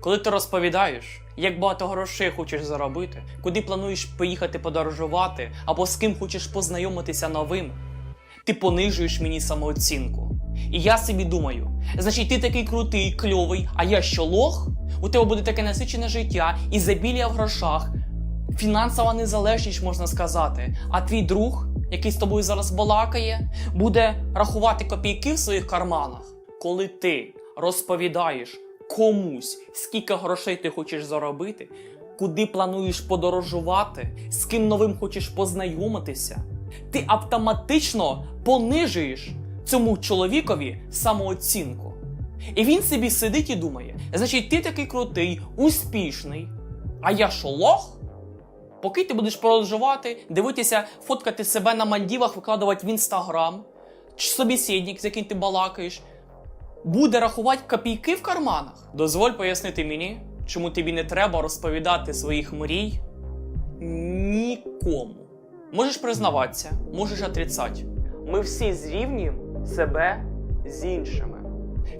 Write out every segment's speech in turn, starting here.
Коли ти розповідаєш, як багато грошей хочеш заробити, куди плануєш поїхати подорожувати, або з ким хочеш познайомитися новим, ти понижуєш мені самооцінку. І я собі думаю, значить, ти такий крутий, кльовий, а я що лох? У тебе буде таке насичене життя, ізобілія в грошах, фінансова незалежність, можна сказати. А твій друг, який з тобою зараз балакає, буде рахувати копійки в своїх карманах. Коли ти розповідаєш комусь, скільки грошей ти хочеш заробити, куди плануєш подорожувати, з ким новим хочеш познайомитися, ти автоматично понижуєш цьому чоловікові самооцінку. І він собі сидить і думає: значить, ти такий крутий, успішний, а я що лох? Поки ти будеш подорожувати, дивитися, фоткати себе на Мальдівах, викладувати в інстаграм, чи собеседник, з яким ти балакаєш, буде рахувати копійки в карманах. Дозволь пояснити мені, чому тобі не треба розповідати своїх мрій нікому. Можеш признаватися, можеш отрицати. Ми всі зрівнюємо себе з іншими.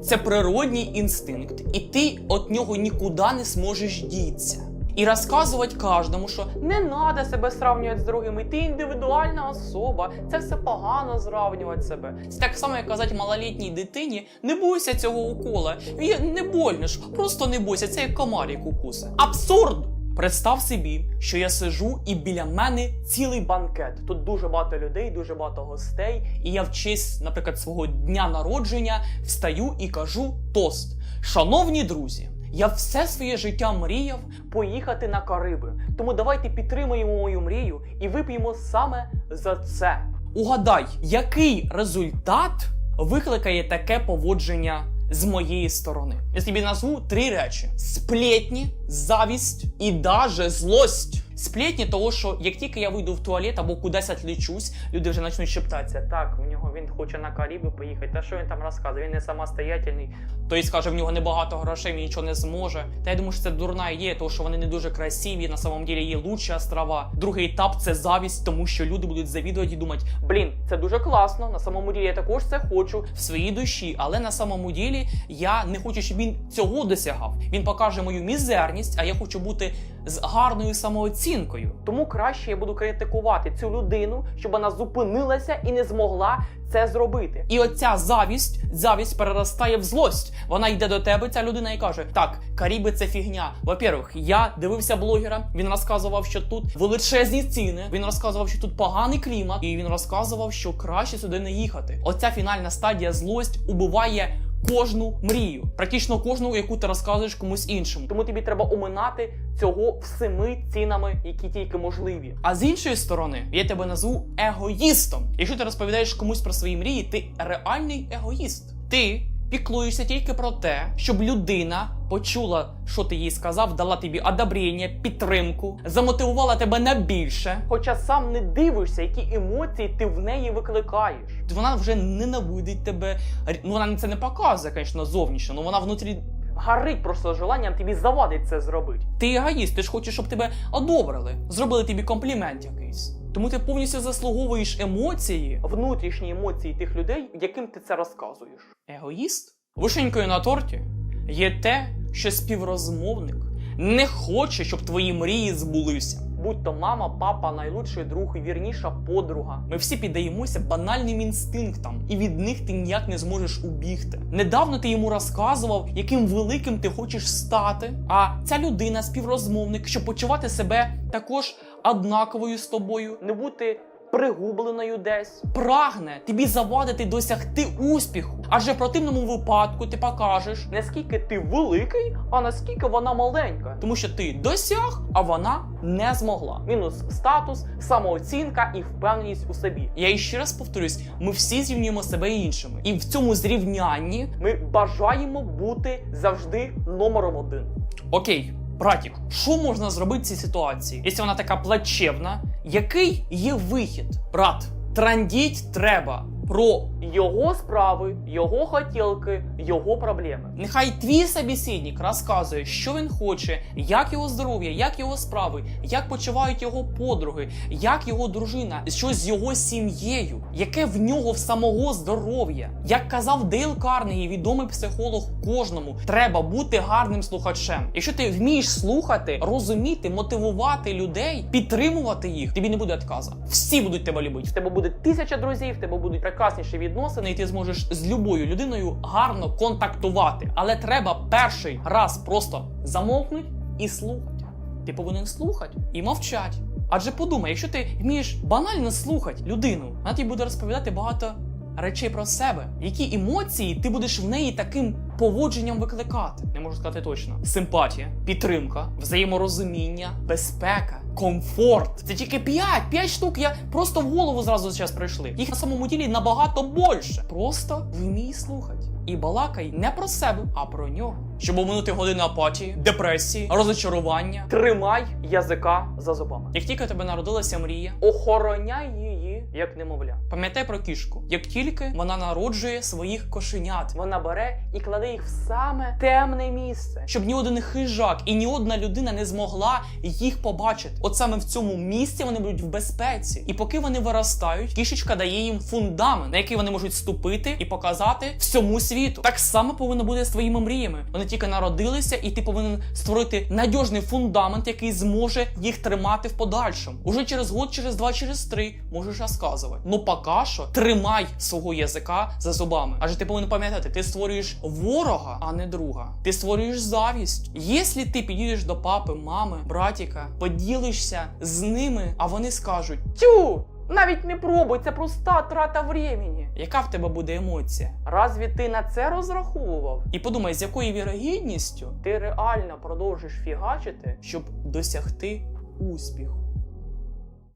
Це природній інстинкт, і ти від нього нікуди не зможеш дітися. І розказувати кожному, що не треба себе сравнювати з другими, ти індивідуальна особа, це все погано зравнювати себе. Це так само, як казати малолітній дитині: не бойся цього укола. Не больно ж, просто не бойся, це як комарик укуси. Абсурд! Представ собі, що я сижу і біля мене цілий банкет. Тут дуже багато людей, дуже багато гостей. І я в честь, наприклад, свого дня народження встаю і кажу тост. Шановні друзі, я все своє життя мріяв поїхати на Кариби. Тому давайте підтримаємо мою мрію і вип'ємо саме за це. Угадай, який результат викликає таке поводження з моєї сторони. Я тобі назву три речі: сплетні, завість і даже злость. Сплетні, того, що як тільки я вийду в туалет або кудись відлічусь, люди вже почнуть шептатися. Так, у нього він хоче на Каріби поїхати. Та що він там розказує? Він не самостоятельний. Той скаже, в нього небагато грошей, він нічого не зможе. Та я думаю, що це дурна ідея, тому що вони не дуже красиві. На самом деле є лучші острова. Другий етап це завість, тому що люди будуть завідувати і думати: блін, це дуже класно. На самому ділі я також це хочу в своїй душі, але на самому ділі я не хочу, щоб він цього досягав. Він покаже мою мізерність, а я хочу бути з гарною самооцінкою. Тому краще я буду критикувати цю людину, щоб вона зупинилася і не змогла це зробити. І оця завість, завість переростає в злость. Вона йде до тебе, ця людина, і каже: Так, Каріби це фігня. Во-первых, я дивився блогера. Він розказував, що тут величезні ціни. Він розказував, що тут поганий клімат, і він розказував, що краще сюди не їхати. Оця фінальна стадія злость убиває. Кожну мрію, практично кожну, яку ти розказуєш комусь іншому. Тому тобі треба оминати цього всіми цінами, які тільки можливі. А з іншої сторони, я тебе назву егоїстом. Якщо ти розповідаєш комусь про свої мрії, ти реальний егоїст. Ти піклуєшся тільки про те, щоб людина почула, що ти їй сказав, дала тобі одобрення, підтримку, замотивувала тебе на більше. Хоча сам не дивишся, які емоції ти в неї викликаєш. Вона вже ненавидить тебе. Ну вона це не показує, звісно, зовнішньо, але вона внутрі Гарить просто желанням тобі завадить це зробити. Ти егоїст, ти ж хочеш, щоб тебе одобрили, зробили тобі комплімент якийсь. Тому ти повністю заслуговуєш емоції, внутрішні емоції тих людей, яким ти це розказуєш. Егоїст? Вишенькою на торті є те, що співрозмовник не хоче, щоб твої мрії збулися. Будь то мама, папа, найлучший друг і вірніша подруга. Ми всі піддаємося банальним інстинктам, і від них ти ніяк не зможеш убігти. Недавно ти йому розказував, яким великим ти хочеш стати. А ця людина, співрозмовник, щоб почувати себе також однаковою з тобою, не бути пригубленою десь, прагне тобі завадити досягти успіху. Адже в противному випадку ти покажеш, наскільки ти великий, а наскільки вона маленька. Тому що ти досяг, а вона не змогла. Мінус статус, самооцінка і впевненість у собі. Я іще раз повторюсь: ми всі зрівнюємо себе іншими. І в цьому зрівнянні ми бажаємо бути завжди номером один. Окей. Братік, що можна зробити в цій ситуації? Якщо вона така плачевна, який є вихід? Брат, трандіть треба про його справи, його хотілки, його проблеми. Нехай твій собеседник розказує, що він хоче, як його здоров'я, як його справи, як почувають його подруги, як його дружина, що з його сім'єю, яке в нього в самого здоров'я. Як казав Дейл Карнегі, відомий психолог кожному, треба бути гарним слухачем. Якщо ти вмієш слухати, розуміти, мотивувати людей, підтримувати їх, тобі не буде відказа. Всі будуть тебе любити. В тебе буде тисяча друзів, в тебе будуть прекрасніші відносини, і ти зможеш з любою людиною гарно контактувати. Але треба перший раз просто замовкнути і слухати. Ти повинен слухати і мовчати. Адже подумай, якщо ти вмієш банально слухати людину, вона тобі буде розповідати багато речей про себе, які емоції ти будеш в неї таким поводженням викликати. Не можу сказати точно. Симпатія, підтримка, взаєморозуміння, безпека, комфорт. Це тільки 5, 5 штук. Я просто в голову зразу зараз прийшли. Їх на самому ділі набагато більше. Просто вмій слухати. І балакай не про себе, а про нього. Щоб оминути години апатії, депресії, розочарування. Тримай язика за зубами. Як тільки тебе народилася мрія, охороняй її як немовля. Пам'ятай про кішку. Як тільки вона народжує своїх кошенят, вона бере і кладе їх в саме темне місце, щоб ні один хижак і ні одна людина не змогла їх побачити. От саме в цьому місці вони будуть в безпеці. І поки вони виростають, кішечка дає їм фундамент, на який вони можуть ступити і показати всьому світу. Так само повинно бути з твоїми мріями. Вони тільки народилися, і ти повинен створити надіжний фундамент, який зможе їх тримати в подальшому. Уже через год, через два, через три можеш розказувати. Ну поки що тримай свого язика за зубами. Адже ти повинен пам'ятати, ти створюєш ворога, а не друга. Ти створюєш завість. Якщо ти підійдеш до папи, мами, братіка, поділишся з ними, а вони скажуть: Тю! Навіть не пробуй, це проста трата времени. Яка в тебе буде емоція? Разві ти на це розраховував? І подумай, з якою вірогідністю ти реально продовжиш фігачити, щоб досягти успіху.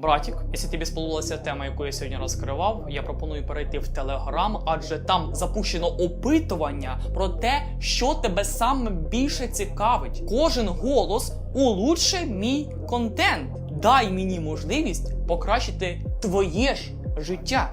Братік, якщо тобі сподобалася тема, яку я сьогодні розкривав, я пропоную перейти в Телеграм, адже там запущено опитування про те, що тебе саме більше цікавить. Кожен голос улучши мій контент. Дай мені можливість покращити твоє ж життя.